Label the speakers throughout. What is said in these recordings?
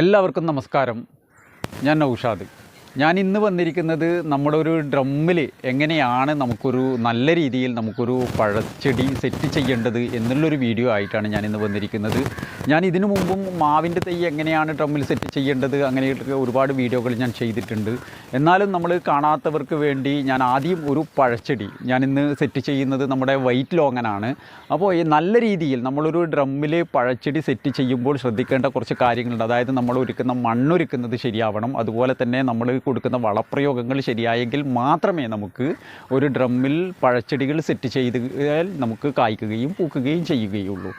Speaker 1: എല്ലാവർക്കും നമസ്കാരം. ഞാൻ നൗഷാദ്. ഞാൻ ഇന്ന് വന്നിരിക്കുന്നത് നമ്മുടെ ഒരു ഡ്രമ്മിൽ എങ്ങനെയാണ് നമുക്കൊരു നല്ല രീതിയിൽ നമുക്കൊരു പഴച്ചെടി സെറ്റ് ചെയ്യേണ്ടത് എന്നുള്ളൊരു വീഡിയോ ആയിട്ടാണ് ഞാൻ ഇന്ന് വന്നിരിക്കുന്നത്. ഞാൻ ഇതിനു മുമ്പും മാവിന്റെ തൈ എങ്ങനെയാണ് ഡ്രമ്മിൽ സെറ്റ് ചെയ്യേണ്ടത് അങ്ങനെയൊക്കെ ഒരുപാട് വീഡിയോകൾ ഞാൻ ചെയ്തിട്ടുണ്ട്. എന്നാലും നമ്മൾ കാണാത്തവർക്ക് വേണ്ടി ഞാൻ ആദ്യം ഒരു പഴച്ചെടി. ഞാൻ ഇന്ന് സെറ്റ് ചെയ്യുന്നത് നമ്മുടെ വൈറ്റ് ലോങ്ങനാണ്. അപ്പോൾ ഈ നല്ല രീതിയിൽ നമ്മളൊരു ഡ്രമ്മിൽ പഴച്ചെടി സെറ്റ് ചെയ്യുമ്പോൾ ശ്രദ്ധിക്കേണ്ട കുറച്ച് കാര്യങ്ങളുണ്ട്. അതായത് നമ്മൾ ഒരുക്കുന്ന മണ്ണൊരുക്കുന്നത് ശരിയാവണം. അതുപോലെ തന്നെ നമ്മൾ കൊടുക്കുന്ന വളപ്രയോഗങ്ങൾ ശരിയായെങ്കിൽ മാത്രമേ നമുക്ക് ഒരു ഡ്രമ്മിൽ പഴച്ചെടികൾ സെറ്റ് ചെയ്താൽ നമുക്ക് കായ്ക്കുകയും പൂക്കുകയും ചെയ്യുകയുള്ളൂ.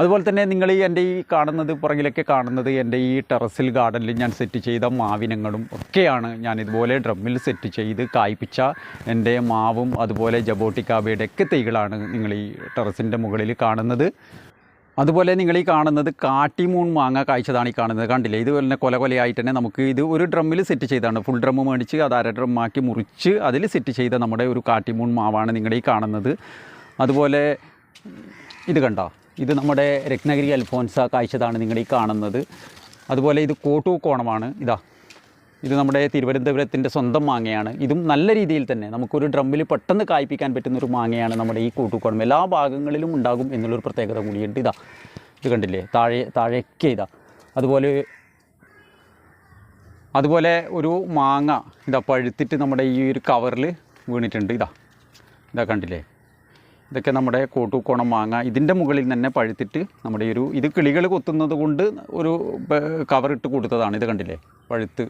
Speaker 1: അതുപോലെ തന്നെ നിങ്ങൾ ഈ എന്റെ ഈ കാണുന്നത് പുറകിലൊക്കെ കാണുന്നത് എന്റെ ഈ ടെറസിൽ ഗാർഡനിൽ ഞാൻ സെറ്റ് ചെയ്ത മാവിനങ്ങളും ഒക്കെയാണ് ഞാൻ ഇതുപോലെ ഡ്രമ്മിൽ സെറ്റ് ചെയ്ത് കായ്പിച്ച എന്റെ മാവും അതുപോലെ ജബോട്ടിക്കാബയുടെ ഒക്കെ തൈകളാണ് നിങ്ങൾ ഈ ടെറസിന്റെ മുകളിൽ കാണുന്നത്. അതുപോലെ നിങ്ങൾ ഈ കാണുന്നത് കാട്ടിമൂൺ മാങ്ങ കായ്ച്ചതാണ് ഈ കാണുന്നത്. കണ്ടില്ലേ? ഇത് തന്നെ കൊല കൊലയായിട്ട് തന്നെ നമുക്ക് ഇത് ഒരു ഡ്രമ്മിൽ സെറ്റ് ചെയ്താണ്. ഫുൾ ഡ്രമ്മ് മേടിച്ച് അത് അര ഡ്രമ്മാക്കി മുറിച്ച് അതിൽ സെറ്റ് ചെയ്ത നമ്മുടെ ഒരു കാട്ടിമൂൺ മാവാണ് നിങ്ങൾ ഈ കാണുന്നത്. അതുപോലെ ഇത് കണ്ടോ? ഇത് നമ്മുടെ രത്നഗിരി അൽഫോൻസ കാഴ്ചതാണ് നിങ്ങൾ ഈ കാണുന്നത്. അതുപോലെ ഇത് കോട്ടൂക്കോണമാണ് ഇതാ ഇത് നമ്മുടെ തിരുവനന്തപുരത്തിന്റെ സ്വന്തം മാങ്ങയാണ്. ഇതും നല്ല രീതിയിൽ തന്നെ നമുക്കൊരു ഡ്രമ്മിൽ പെട്ടെന്ന് കായ്പ്പിക്കാൻ പറ്റുന്ന ഒരു മാങ്ങയാണ് നമ്മുടെ ഈ കൂട്ടുകോണം എല്ലാ ഭാഗങ്ങളിലും ഉണ്ടാകും എന്നുള്ളൊരു പ്രത്യേകത കൂടിയുണ്ട്. ഇതാ ഇത് കണ്ടില്ലേ? താഴെ താഴേക്ക് ഇതാ. അതുപോലെ അതുപോലെ ഒരു മാങ്ങ ഇതാ പഴുത്തിട്ട് നമ്മുടെ ഈ ഒരു കവറിൽ വീണിട്ടുണ്ട്. ഇതാ ഇതാ കണ്ടില്ലേ? ഇതൊക്കെ നമ്മുടെ കോട്ടൂക്കോണം മാങ്ങ ഇതിന്റെ മുകളിൽ തന്നെ പഴുത്തിട്ട് നമ്മുടെ ഒരു ഇത് കിളികൾ കൊത്തുന്നത് കൊണ്ട് ഒരു കവറിട്ട് കൊടുത്തതാണ്. ഇത് കണ്ടില്ലേ? പഴുത്ത്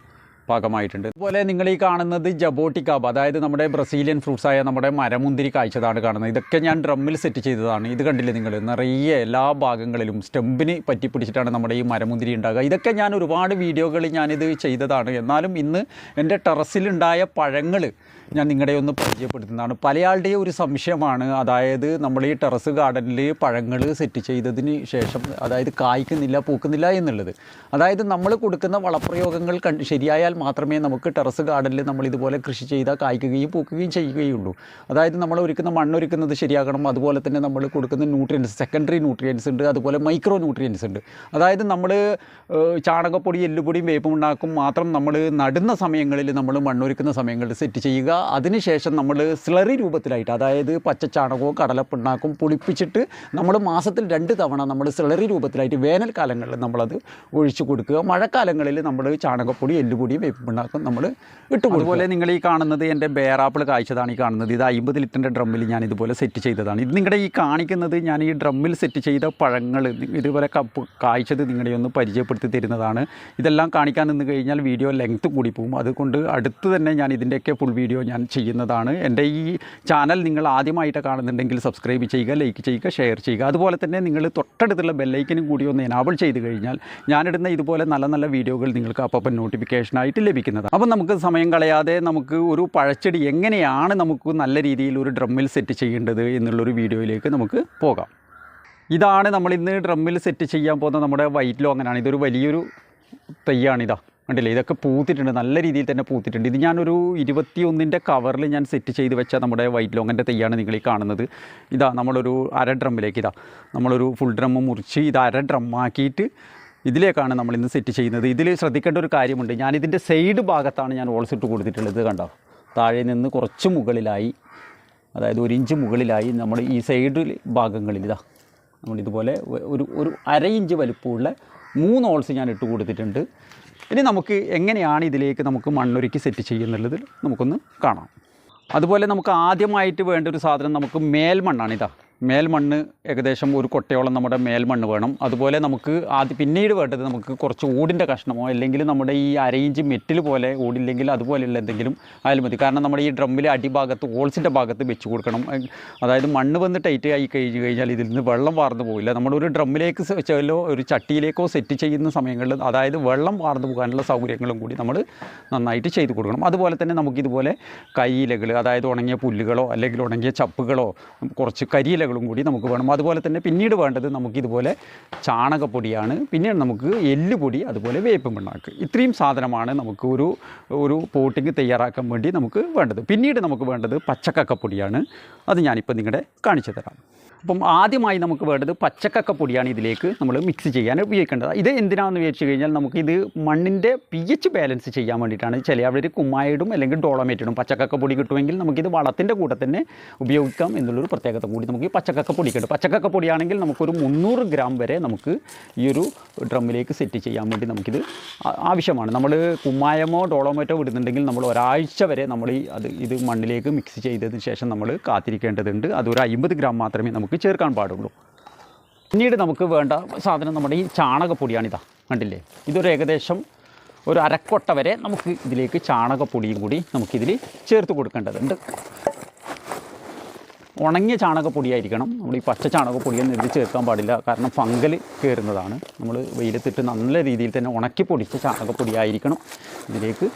Speaker 1: പാകമായിട്ടുണ്ട്. അതുപോലെ നിങ്ങൾ ഈ കാണുന്നത് ജബോട്ടിക്കാബ് അതായത് നമ്മുടെ ബ്രസീലിയൻ ഫ്രൂട്ട്സായ നമ്മുടെ മരമുന്തിരി കാഴ്ചതാണ് കാണുന്നത്. ഇതൊക്കെ ഞാൻ ഡ്രമ്മിൽ സെറ്റ് ചെയ്തതാണ്. ഇത് കണ്ടില്ലേ നിങ്ങൾ? നിറയെ എല്ലാ ഭാഗങ്ങളിലും സ്റ്റെമ്പിന് പറ്റി പിടിച്ചിട്ടാണ് നമ്മുടെ ഈ മരമുന്തിരി ഉണ്ടാകുക. ഇതൊക്കെ ഞാൻ ഒരുപാട് വീഡിയോകളിൽ ഞാനിത് ചെയ്തതാണ്. എന്നാലും ഇന്ന് എന്റെ ടെറസിലുണ്ടായ പഴങ്ങൾ ഞാൻ നിങ്ങളുടെ ഒന്ന് പരിചയപ്പെടുത്തുന്നതാണ്. പലയാളുടെയും ഒരു സംശയമാണ്. അതായത് നമ്മൾ ഈ ടെറസ് ഗാർഡനിൽ പഴങ്ങൾ സെറ്റ് ചെയ്തതിന് ശേഷം അതായത് കായ്ക്കുന്നില്ല പൂക്കുന്നില്ല എന്നുള്ളത്. അതായത് നമ്മൾ കൊടുക്കുന്ന വളപ്രയോഗങ്ങൾ കണ്ട് ശരിയായാൽ മാത്രമേ നമുക്ക് ടെറസ് ഗാർഡനിൽ നമ്മൾ ഇതുപോലെ കൃഷി ചെയ്താൽ കായ്ക്കുകയും പൂക്കുകയും ചെയ്യുകയുള്ളൂ. അതായത് നമ്മൾ ഒരുക്കുന്ന മണ്ണൊരുക്കുന്നത് ശരിയാകണം. അതുപോലെ തന്നെ നമ്മൾ കൊടുക്കുന്ന ന്യൂട്രിയൻസ് സെക്കൻഡറി ന്യൂട്രിയൻസ് ഉണ്ട്. അതുപോലെ മൈക്രോ ന്യൂട്രിയൻസ് ഉണ്ട്. അതായത് നമ്മൾ ചാണകപ്പൊടി എല്ലുപൊടിയും വേപ്പും ഉണ്ടാക്കും. മാത്രം നമ്മൾ നടുന്ന സമയങ്ങളിൽ നമ്മൾ മണ്ണൊരുക്കുന്ന സമയങ്ങളിൽ സെറ്റ് ചെയ്യുക. അതിനുശേഷം നമ്മൾ സ്ലറി രൂപത്തിലായിട്ട് അതായത് പച്ചച്ചാണകവും കടലപ്പിണ്ണാക്കും പുളിപ്പിച്ചിട്ട് നമ്മൾ മാസത്തിൽ രണ്ട് തവണ നമ്മൾ സ്ലറി രൂപത്തിലായിട്ട് വേനൽക്കാലങ്ങളിൽ നമ്മളത് ഒഴിച്ചു കൊടുക്കുക. മഴക്കാലങ്ങളിൽ നമ്മൾ ചാണകപ്പൊടി എല്ലുപൊടിയും വേപ്പിണ്ണാക്കും നമ്മൾ ഇട്ടു അതുപോലെ നിങ്ങൾ ഈ കാണുന്നത് എന്റെ ബേറാപ്പിൾ കാഴ്ചതാണ് ഈ കാണുന്നത്. ഇത് അമ്പത് ലിറ്ററിന്റെ ഡ്രമ്മിൽ ഞാൻ ഇതുപോലെ സെറ്റ് ചെയ്തതാണ്. ഇത് നിങ്ങളുടെ ഈ കാണിക്കുന്നത് ഞാൻ ഈ ഡ്രമ്മിൽ സെറ്റ് ചെയ്ത പഴങ്ങൾ ഇതുപോലെ കപ്പ് കാഴ്ചത് നിങ്ങളെ ഒന്ന് പരിചയപ്പെടുത്തി തരുന്നതാണ്. ഇതെല്ലാം കാണിക്കാൻ നിന്ന് കഴിഞ്ഞാൽ വീഡിയോ ലെങ്ത്ത് കൂടി പോകും. അതുകൊണ്ട് അടുത്ത് തന്നെ ഞാൻ ഇതിന്റെയൊക്കെ ഫുൾ വീഡിയോ ഞാൻ ചെയ്യുന്നതാണ്. എന്റെ ഈ ചാനൽ നിങ്ങൾ ആദ്യമായിട്ട് കാണുന്നുണ്ടെങ്കിൽ സബ്സ്ക്രൈബ് ചെയ്യുക ലൈക്ക് ചെയ്യുക ഷെയർ ചെയ്യുക. അതുപോലെ തന്നെ നിങ്ങൾ തൊട്ടടുത്തുള്ള ബെല്ലൈക്കനും കൂടി ഒന്ന് എനാബിൾ ചെയ്ത് കഴിഞ്ഞാൽ ഞാനിടുന്ന ഇതുപോലെ നല്ല നല്ല വീഡിയോകൾ നിങ്ങൾക്ക് അപ്പം നോട്ടിഫിക്കേഷനായിട്ട് ലഭിക്കുന്നതാണ് അപ്പം നമുക്ക് സമയം കളയാതെ നമുക്ക് ഒരു പഴച്ചെടി എങ്ങനെയാണ് നമുക്ക് നല്ല രീതിയിൽ ഒരു ഡ്രമ്മിൽ സെറ്റ് ചെയ്യേണ്ടത് എന്നുള്ളൊരു വീഡിയോയിലേക്ക് നമുക്ക് പോകാം. ഇതാണ് നമ്മൾ ഇന്ന് ഡ്രമ്മിൽ സെറ്റ് ചെയ്യാൻ പോകുന്ന നമ്മുടെ വൈറ്റ് ലോങ്ങനാണ് ഇതൊരു വലിയൊരു തയ്യാണിതാ കണ്ടില്ലേ? ഇതൊക്കെ പൂത്തിട്ടുണ്ട്. നല്ല രീതിയിൽ തന്നെ പൂത്തിട്ടുണ്ട്. ഇത് ഞാനൊരു ഇരുപത്തിയൊന്നിന്റെ കവറിൽ ഞാൻ സെറ്റ് ചെയ്ത് വെച്ച നമ്മുടെ വൈറ്റ് ലോങ്ങന്റെ തെയ്യാണ് നിങ്ങൾ ഈ കാണുന്നത്. ഇതാ നമ്മളൊരു അര ഡ്രമ്മിലേക്ക് ഇതാ നമ്മളൊരു ഫുൾ ഡ്രം മുറിച്ച് ഇത് അര ഡ്രമ്മാക്കിയിട്ട് ഇതിലേക്കാണ് നമ്മൾ ഇന്ന് സെറ്റ് ചെയ്യുന്നത്. ഇതിൽ ശ്രദ്ധിക്കേണ്ട ഒരു കാര്യമുണ്ട്. ഞാനിതിന്റെ സൈഡ് ഭാഗത്താണ് ഞാൻ ഓൾസ് ഇട്ട് കൊടുത്തിട്ടുള്ളത് കണ്ടോ? താഴെ നിന്ന് കുറച്ച് മുകളിലായി അതായത് ഒരു ഇഞ്ച് മുകളിലായി നമ്മൾ ഈ സൈഡ് ഭാഗങ്ങളിൽ ഇതാ നമ്മളിതുപോലെ ഒരു ഒരു അര ഇഞ്ച് വലുപ്പമുള്ള മൂന്ന് ഓൾസ് ഞാൻ ഇട്ട് കൊടുത്തിട്ടുണ്ട്. ഇനി നമുക്ക് എങ്ങനെയാണ് ഇതിലേക്ക് നമുക്ക് മണ്ണൊരുക്കി സെറ്റ് ചെയ്യുന്നുള്ളത് നമുക്കൊന്ന് കാണാം. അതുപോലെ നമുക്ക് ആദ്യമായിട്ട് വേണ്ട ഒരു സാധനം നമുക്ക് മേൽമണ്ണാണ് ഇതാ. മേൽമണ്ണ് ഏകദേശം ഒരു കൊട്ടയോളം നമ്മുടെ മേൽമണ്ണ് വേണം. അതുപോലെ നമുക്ക് ആദ്യം പിന്നീട് വേണ്ടത് നമുക്ക് കുറച്ച് ഓടിന്റെ കഷ്ണമോ അല്ലെങ്കിൽ നമ്മുടെ ഈ അരയിഞ്ച് മെറ്റിൽ പോലെ ഓടില്ലെങ്കിൽ അതുപോലെയുള്ള എന്തെങ്കിലും ആയാലും മതി. കാരണം നമ്മുടെ ഈ ഡ്രമ്മിലെ അടിഭാഗത്ത് ഹോൾസിന്റെ ഭാഗത്ത് വെച്ച് കൊടുക്കണം. അതായത് മണ്ണ് വന്ന് ടൈറ്റ് ആയി കഴിഞ്ഞ് കഴിഞ്ഞാൽ ഇതിൽ നിന്ന് വെള്ളം വാർന്നു പോകില്ല നമ്മളൊരു ഡ്രമ്മിലേക്ക് ചെല്ലോ ഒരു ചട്ടിയിലേക്കോ സെറ്റ് ചെയ്യുന്ന സമയങ്ങളിൽ അതായത് വെള്ളം വാർന്നു പോകാനുള്ള സൗകര്യങ്ങളും കൂടി നമ്മൾ നന്നായിട്ട് ചെയ്തു കൊടുക്കണം. അതുപോലെ തന്നെ നമുക്കിതുപോലെ കരിയിലകൾ അതായത് ഉണങ്ങിയ പുല്ലുകളോ അല്ലെങ്കിൽ ഉണങ്ങിയ ചപ്പുകളോ കുറച്ച് കരിയിലകളും കൂടി നമുക്ക് വേണം. അതുപോലെ തന്നെ പിന്നീട് വേണ്ടത് നമുക്കിതുപോലെ ചാണകപ്പൊടിയാണ്. പിന്നീട് നമുക്ക് എല്ലുപൊടി അതുപോലെ വേപ്പ് പിണ്ണാക്ക്. ഇത്രയും സാധനമാണ് നമുക്ക് ഒരു ഒരു പോട്ടിങ് തയ്യാറാക്കാൻ വേണ്ടി നമുക്ക് വേണ്ടത്. പിന്നീട് നമുക്ക് വേണ്ടത് പച്ചക്കക്കപ്പൊടിയാണ്. അത് ഞാനിപ്പോൾ നിങ്ങളുടെ കാണിച്ചു തരാം. അപ്പം ആദ്യമായി നമുക്ക് വേണ്ടത് പച്ചക്കക്ക പൊടിയാണ് ഇതിലേക്ക് നമ്മൾ മിക്സ് ചെയ്യാൻ ഉപയോഗിക്കേണ്ടത്. ഇത് എന്തിനാണെന്ന് വിചാരിച്ചു കഴിഞ്ഞാൽ നമുക്കിത് മണ്ണിന്റെ പി എച്ച് ബാലൻസ് ചെയ്യാൻ വേണ്ടിയിട്ടാണ്. ചില അവർ കുമ്മായിടും അല്ലെങ്കിൽ ഡോളമേറ്റിടും പച്ചക്കക്ക പൊടി കിട്ടുമെങ്കിൽ നമുക്കിത് വളത്തിന്റെ കൂടെ തന്നെ ഉപയോഗിക്കാം എന്നുള്ളൊരു പ്രത്യേകത കൂടി നമുക്ക് ഈ പച്ചക്കക്ക പൊടി കിട്ടും പച്ചക്കക്ക പൊടിയാണെങ്കിൽ നമുക്കൊരു മുന്നൂറ് ഗ്രാം വരെ നമുക്ക് ഈ ഒരു ഡ്രമ്മിലേക്ക് സെറ്റ് ചെയ്യാൻ വേണ്ടി നമുക്കിത് ആവശ്യമാണ്. നമ്മൾ കുമ്മായമോ ഡോളോമേറ്റോ ഇടുന്നുണ്ടെങ്കിൽ നമ്മൾ ഒരാഴ്ച വരെ നമ്മൾ ഈ അത് ഇത് മണ്ണിലേക്ക് മിക്സ് ചെയ്തതിന് ശേഷം നമ്മൾ കാത്തിരിക്കേണ്ടതുണ്ട്. അതൊരു അമ്പത് ഗ്രാം മാത്രമേ നമുക്ക് ചേർക്കാൻ പാടുള്ളൂ. പിന്നീട് നമുക്ക് വേണ്ട സാധനം നമ്മുടെ ഈ ചാണകപ്പൊടിയാണിതാ കണ്ടില്ലേ? ഇതൊരു ഏകദേശം ഒരു അരക്കൊട്ട വരെ നമുക്ക് ഇതിലേക്ക് ചാണകപ്പൊടിയും കൂടി നമുക്കിതിൽ ചേർത്ത് കൊടുക്കേണ്ടതുണ്ട്. ഉണങ്ങിയ ചാണകപ്പൊടിയായിരിക്കണം. നമ്മൾ ഈ പച്ച ചാണകപ്പൊടിയൊന്നും ഇതിൽ ചേർക്കാൻ പാടില്ല. കാരണം ഫംഗൽ കയറുന്നതാണ് നമ്മൾ വെയിലത്തിട്ട് നല്ല രീതിയിൽ തന്നെ ഉണക്കി പൊടിച്ച ചാണകപ്പൊടിയായിരിക്കണം ഇതിലേക്ക്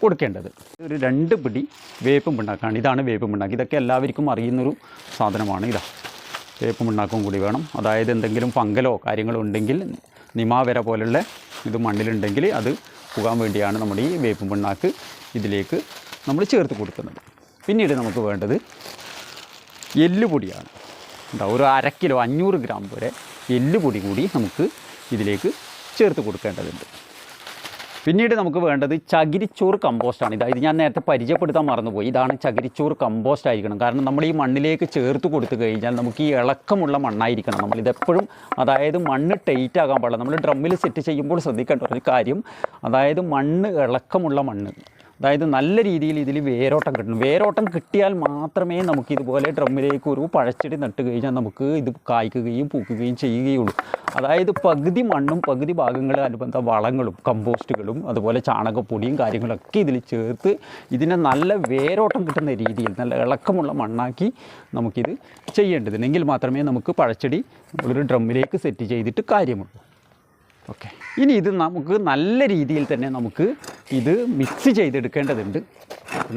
Speaker 1: കൊടുക്കേണ്ടത്. ഒരു രണ്ട് പിടി വേപ്പും പിണ്ണാക്കാണ്. ഇതാണ് വേപ്പും പിണ്ണാക്ക്. ഇതൊക്കെ എല്ലാവർക്കും അറിയുന്നൊരു സാധനമാണ് ഇതാ. വേപ്പും മണ്ണാക്കും കൂടി വേണം. അതായത് എന്തെങ്കിലും ഫംഗലോ കാര്യങ്ങളോ ഉണ്ടെങ്കിൽ നിമാവര പോലുള്ള ഇത് മണ്ണിലുണ്ടെങ്കിൽ അത് പോകാൻ വേണ്ടിയാണ് നമ്മുടെ ഈ വേപ്പും മണ്ണാക്ക് ഇതിലേക്ക് നമ്മൾ ചേർത്ത് കൊടുക്കുന്നത്. പിന്നീട് നമുക്ക് വേണ്ടത് എല്ലുപൊടിയാണ്. എന്താ ഒരു അര കിലോ അഞ്ഞൂറ് ഗ്രാം വരെ എല്ലുപൊടി കൂടി നമുക്ക് ഇതിലേക്ക് ചേർത്ത് കൊടുക്കേണ്ടതുണ്ട്. പിന്നീട് നമുക്ക് വേണ്ടത് ചകിരിച്ചോറ് കമ്പോസ്റ്റാണ് ഇതായത് ഞാൻ നേരത്തെ പരിചയപ്പെടുത്താൻ മറന്നുപോയി. ഇതാണ് ചകിരിച്ചോറ് കമ്പോസ്റ്റ് ആയിരിക്കണം. കാരണം നമ്മൾ ഈ മണ്ണിലേക്ക് ചേർത്ത് കൊടുത്തു കഴിഞ്ഞാൽ നമുക്ക് ഈ ഇളക്കമുള്ള മണ്ണായിരിക്കണം നമ്മൾ. ഇതെപ്പോഴും അതായത് മണ്ണ് ടൈറ്റ് ആകാൻ പാടില്ല. നമ്മൾ ഡ്രമ്മിൽ സെറ്റ് ചെയ്യുമ്പോൾ ശ്രദ്ധിക്കേണ്ട ഒരു കാര്യം അതായത് മണ്ണ് ഇളക്കമുള്ള മണ്ണ്. അതായത് നല്ല രീതിയിൽ ഇതിൽ വേരോട്ടം കിട്ടണം. വേരോട്ടം കിട്ടിയാൽ മാത്രമേ നമുക്ക് ഇതുപോലെ ഡ്രമ്മിലേക്ക് ഒരു പഴച്ചെടി നട്ട് കഴിഞ്ഞാൽ നമുക്ക് ഇത് കായ്ക്കുകയും പൂക്കുകയും ചെയ്യുകയുള്ളൂ. അതായത് പകുതി മണ്ണും പകുതി ഭാഗങ്ങളെ അനുബന്ധ വളങ്ങളും കമ്പോസ്റ്റുകളും അതുപോലെ ചാണകപ്പൊടിയും കാര്യങ്ങളൊക്കെ ഇതിൽ ചേർത്ത് ഇതിനെ നല്ല വേരോട്ടം കിട്ടുന്ന രീതിയിൽ നല്ല ഇളക്കമുള്ള മണ്ണാക്കി നമുക്കിത് ചെയ്യേണ്ടതുണ്ട്. എങ്കിൽ മാത്രമേ നമുക്ക് പഴച്ചെടി നമ്മളൊരു ഡ്രമ്മിലേക്ക് സെറ്റ് ചെയ്തിട്ട് കാര്യമുള്ളൂ. ഓക്കെ. ഇനി ഇത് നമുക്ക് നല്ല രീതിയിൽ തന്നെ നമുക്ക് ഇത് മിക്സ് ചെയ്തെടുക്കേണ്ടതുണ്ട്.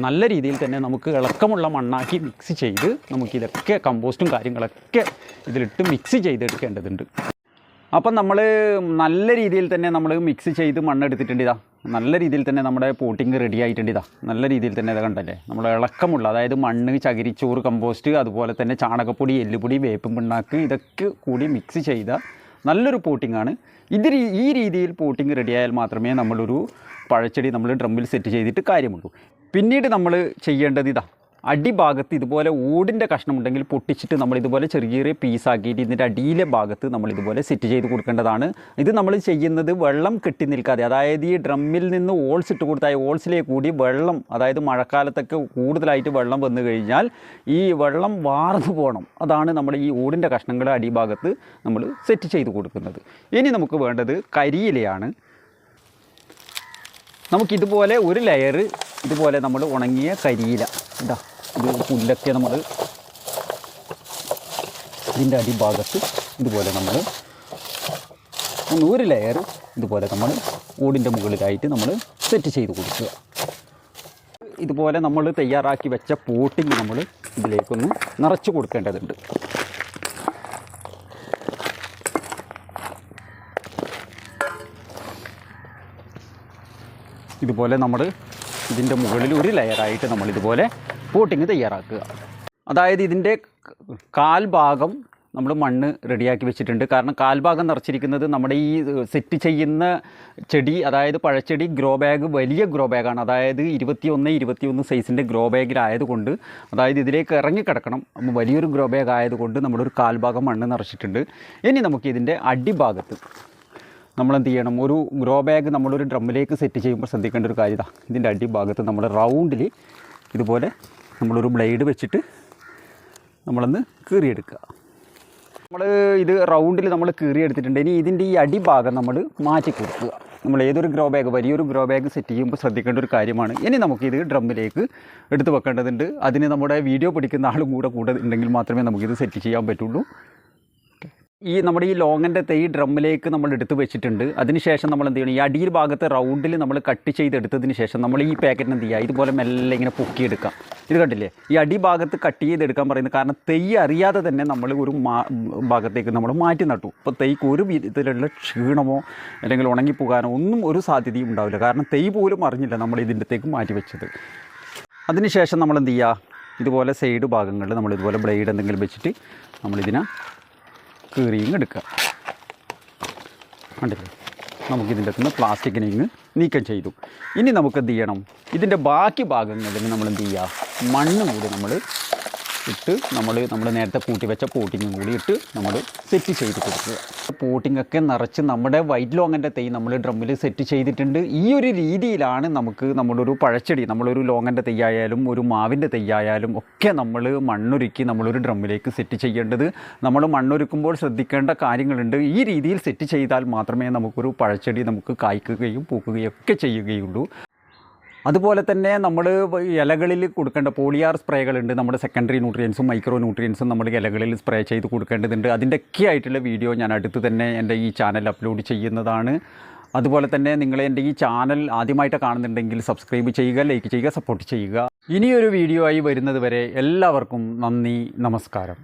Speaker 1: നല്ല രീതിയിൽ തന്നെ നമുക്ക് ഇളക്കമുള്ള മണ്ണാക്കി മിക്സ് ചെയ്ത് നമുക്കിതൊക്കെ കമ്പോസ്റ്റും കാര്യങ്ങളൊക്കെ ഇതിലിട്ട് മിക്സ് ചെയ്തെടുക്കേണ്ടതുണ്ട്. അപ്പം നമ്മൾ നല്ല രീതിയിൽ തന്നെ നമ്മൾ മിക്സ് ചെയ്ത് മണ്ണെടുത്തിട്ടുണ്ട് ഇതാ. നല്ല രീതിയിൽ തന്നെ നമ്മുടെ പോട്ടിങ് റെഡി ആയിട്ടുണ്ട് ഇതാ. നല്ല രീതിയിൽ തന്നെ ഇത് കണ്ടല്ലേ? നമ്മൾ ഇളക്കമുള്ള അതായത് മണ്ണ് ചകിരിച്ചോറ് കമ്പോസ്റ്റ് അതുപോലെ തന്നെ ചാണകപ്പൊടി എല്ലുപൊടി വേപ്പും പിണ്ണാക്ക് ഇതൊക്കെ കൂടി മിക്സ് ചെയ്ത നല്ലൊരു പോട്ടിംഗ് ഇത് ഈ രീതിയിൽ പോട്ടിംഗ് റെഡിയായാൽ മാത്രമേ നമ്മളൊരു പഴച്ചെടി നമ്മൾ ഡ്രമ്മിൽ സെറ്റ് ചെയ്തിട്ട് കാര്യമുള്ളൂ. പിന്നീട് നമ്മൾ ചെയ്യേണ്ടത് ഇതാ. അടിഭാഗത്ത് ഇതുപോലെ ഓടിന്റെ കഷ്ണമുണ്ടെങ്കിൽ പൊട്ടിച്ചിട്ട് നമ്മൾ ഇതുപോലെ ചെറിയ ചെറിയ പീസാക്കിയിട്ട് ഇതിന്റെ അടിയിലെ ഭാഗത്ത് നമ്മൾ ഇതുപോലെ സെറ്റ് ചെയ്ത് കൊടുക്കേണ്ടതാണ്. ഇത് നമ്മൾ ചെയ്യുന്നത് വെള്ളം കെട്ടി നിൽക്കാതെ അതായത് ഈ ഡ്രമ്മിൽ നിന്ന് ഓൾസ് ഇട്ട് കൊടുത്താൽ ഓൾസിലേക്ക് കൂടി വെള്ളം അതായത് മഴക്കാലത്തൊക്കെ കൂടുതലായിട്ട് വെള്ളം വന്നു കഴിഞ്ഞാൽ ഈ വെള്ളം വാർന്നു പോകണം. അതാണ് നമ്മൾ ഈ ഓടിന്റെ കഷ്ണങ്ങളുടെ അടിഭാഗത്ത് നമ്മൾ സെറ്റ് ചെയ്ത് കൊടുക്കുന്നത്. ഇനി നമുക്ക് വേണ്ടത് കരിയിലയാണ്. നമുക്കിതുപോലെ ഒരു ലെയർ ഇതുപോലെ നമ്മൾ ഉണങ്ങിയ കരിയില. ഇതാ ഇത് പുല്ലൊക്കെ നമ്മൾ ഇതിന്റെ അടിഭാഗത്ത് ഇതുപോലെ നമ്മൾ ഒരു ലെയർ ഇതുപോലെ നമ്മൾ ഓടിന്റെ മുകളിലായിട്ട് നമ്മൾ സെറ്റ് ചെയ്ത് കൊടുക്കുക. ഇതുപോലെ നമ്മൾ തയ്യാറാക്കി വെച്ച പോട്ടിങ് നമ്മൾ ഇതിലേക്കൊന്ന് നിറച്ച് കൊടുക്കേണ്ടതുണ്ട്. ഇതുപോലെ നമ്മൾ ഇതിന്റെ മുകളിൽ ഒരു ലെയറായിട്ട് നമ്മൾ ഇതുപോലെ പോട്ടിങ് തയ്യാറാക്കുക. അതായത് ഇതിന്റെ കാൽഭാഗം നമ്മൾ മണ്ണ് റെഡിയാക്കി വെച്ചിട്ടുണ്ട്. കാരണം കാൽഭാഗം നിറച്ചിരിക്കുന്നത് നമ്മുടെ ഈ സെറ്റ് ചെയ്യുന്ന ചെടി അതായത് പഴച്ചെടി ഗ്രോ ബാഗ് വലിയ ഗ്രോ ബാഗാണ് അതായത് ഇരുപത്തിയൊന്ന് ഇരുപത്തിയൊന്ന് സൈസിന്റെ ഗ്രോ ബാഗിലായതുകൊണ്ട് അതായത് ഇതിലേക്ക് ഇറങ്ങിക്കിടക്കണം വലിയൊരു ഗ്രോ ബാഗ് ആയതുകൊണ്ട് നമ്മളൊരു കാൽഭാഗം മണ്ണ് നിറച്ചിട്ടുണ്ട്. ഇനി നമുക്ക് ഇതിന്റെ അടിഭാഗത്ത് നമ്മൾ എന്ത് ചെയ്യണം? ഒരു ഗ്രോ ബാഗ് നമ്മളൊരു ഡ്രമ്മിലേക്ക് സെറ്റ് ചെയ്യുമ്പോൾ ശ്രദ്ധിക്കേണ്ട ഒരു കാര്യത. ഇതാ ഇതിന്റെ അടിഭാഗത്ത് നമ്മൾ റൗണ്ടിൽ ഇതുപോലെ നമ്മളൊരു ബ്ലേഡ് വെച്ചിട്ട് നമ്മളൊന്ന് കീറിയെടുക്കുക. നമ്മൾ ഇത് റൗണ്ടിൽ നമ്മൾ കീറിയെടുത്തിട്ടുണ്ട്. ഇനി ഇതിന്റെ ഈ അടിഭാഗം നമ്മൾ മാറ്റി കൊടുക്കുക. നമ്മൾ ഏതൊരു ഗ്രോ ബാഗ് വലിയൊരു ഗ്രോ ബാഗ് സെറ്റ് ചെയ്യുമ്പോൾ ശ്രദ്ധിക്കേണ്ട ഒരു കാര്യമാണ്. ഇനി നമുക്കിത് ഡ്രമ്മിലേക്ക് എടുത്ത് വെക്കേണ്ടതുണ്ട്. അതിന് നമ്മുടെ വീഡിയോ പിടിക്കുന്ന ആളും കൂടെ കൂടെ ഉണ്ടെങ്കിൽ മാത്രമേ നമുക്കിത് സെറ്റ് ചെയ്യാൻ പറ്റുള്ളൂ. ഈ നമ്മുടെ ഈ ലോങ്ങന്റെ തൈ ഡ്രമ്മിലേക്ക് നമ്മൾ എടുത്ത് വെച്ചിട്ടുണ്ട്. അതിനുശേഷം നമ്മൾ എന്ത് ചെയ്യണം? ഈ അടിയിൽ ഭാഗത്ത് റൗണ്ടിൽ നമ്മൾ കട്ട് ചെയ്തെടുത്തതിന് ശേഷം നമ്മൾ ഈ പാക്കറ്റിന് എന്ത് ചെയ്യുക? ഇതുപോലെ മെല്ലെ ഇങ്ങനെ പൊക്കിയെടുക്കാം. ഇത് കണ്ടില്ലേ? ഈ അടിഭാഗത്ത് കട്ട് ചെയ്തെടുക്കാൻ പറയുന്നത് കാരണം തൈ അറിയാതെ തന്നെ നമ്മൾ ഒരു ഭാഗത്തേക്ക് നമ്മൾ മാറ്റി നട്ടു. അപ്പോൾ തൈക്ക് ഒരു വിധത്തിലുള്ള ക്ഷീണമോ അല്ലെങ്കിൽ ഉണങ്ങിപ്പോകാനോ ഒന്നും ഒരു സാധ്യതയും ഉണ്ടാവില്ല. കാരണം തൈ പോലും അറിഞ്ഞില്ല നമ്മൾ ഇതിന്റെത്തേക്ക് മാറ്റി വെച്ചത്. അതിനുശേഷം നമ്മൾ എന്ത് ചെയ്യുക? ഇതുപോലെ സൈഡ് ഭാഗങ്ങളിൽ നമ്മൾ ഇതുപോലെ ബ്ലേഡ് എന്തെങ്കിലും വെച്ചിട്ട് നമ്മളിതിനെ കീറിയും എടുക്കുക. കണ്ടില്ലേ? നമുക്കിതിന്റെ അകത്തുനിന്ന് പ്ലാസ്റ്റിക്കിനെ ഇങ്ങ് നീക്കം ചെയ്തു. ഇനി നമുക്ക് എന്ത് ചെയ്യണം? ഇതിന്റെ ബാക്കി ഭാഗങ്ങളിൽ നമ്മൾ എന്ത് ചെയ്യുക? മണ്ണ് കൂടി നമ്മൾ ഇട്ട് നമ്മൾ നമ്മൾ നേരത്തെ കൂട്ടി വെച്ച പോട്ടിങ്ങും കൂടി ഇട്ട് നമ്മൾ സെറ്റ് ചെയ്ത് കൊടുക്കുക. പോട്ടിങ്ങൊക്കെ നിറച്ച് നമ്മുടെ വൈറ്റ് ലോങ്ങന്റെ തൈ നമ്മൾ ഡ്രമ്മിൽ സെറ്റ് ചെയ്തിട്ടുണ്ട്. ഈ ഒരു രീതിയിലാണ് നമുക്ക് നമ്മുടെ ഒരു പഴച്ചെടി നമ്മളൊരു ലോങ്ങന്റെ തൈയായാലും ഒരു മാവിന്റെ തൈയായാലും ഒക്കെ നമ്മൾ മണ്ണൊരുക്കി നമ്മളൊരു ഡ്രമ്മിലേക്ക് സെറ്റ് ചെയ്യേണ്ടത്. നമ്മൾ മണ്ണൊരുക്കുമ്പോൾ ശ്രദ്ധിക്കേണ്ട കാര്യങ്ങളുണ്ട്. ഈ രീതിയിൽ സെറ്റ് ചെയ്താൽ മാത്രമേ നമുക്കൊരു പഴച്ചെടി നമുക്ക് കായ്ക്കുകയും പൂക്കുകയും ഒക്കെ ചെയ്യുകയുള്ളൂ. അതുപോലെ തന്നെ നമ്മൾ ഇലകളിൽ കൊടുക്കേണ്ട പോളിയാർ സ്പ്രേകളുണ്ട്. നമ്മുടെ സെക്കൻഡറി ന്യൂട്രിയൻസും മൈക്രോ ന്യൂട്രിയൻസും നമ്മൾ ഇലകളിൽ സ്പ്രേ ചെയ്ത് കൊടുക്കേണ്ടതുണ്ട്. അതിന്റെയൊക്കെ ആയിട്ടുള്ള വീഡിയോ ഞാൻ അടുത്ത് തന്നെ എന്റെ ഈ ചാനൽ അപ്ലോഡ് ചെയ്യുന്നതാണ്. അതുപോലെ തന്നെ നിങ്ങൾ എന്റെ ഈ ചാനൽ ആദ്യമായിട്ട് കാണുന്നുണ്ടെങ്കിൽ സബ്സ്ക്രൈബ് ചെയ്യുക ലൈക്ക് ചെയ്യുക സപ്പോർട്ട് ചെയ്യുക. ഇനിയൊരു വീഡിയോ ആയി വരുന്നത് വരെ എല്ലാവർക്കും നന്ദി നമസ്കാരം.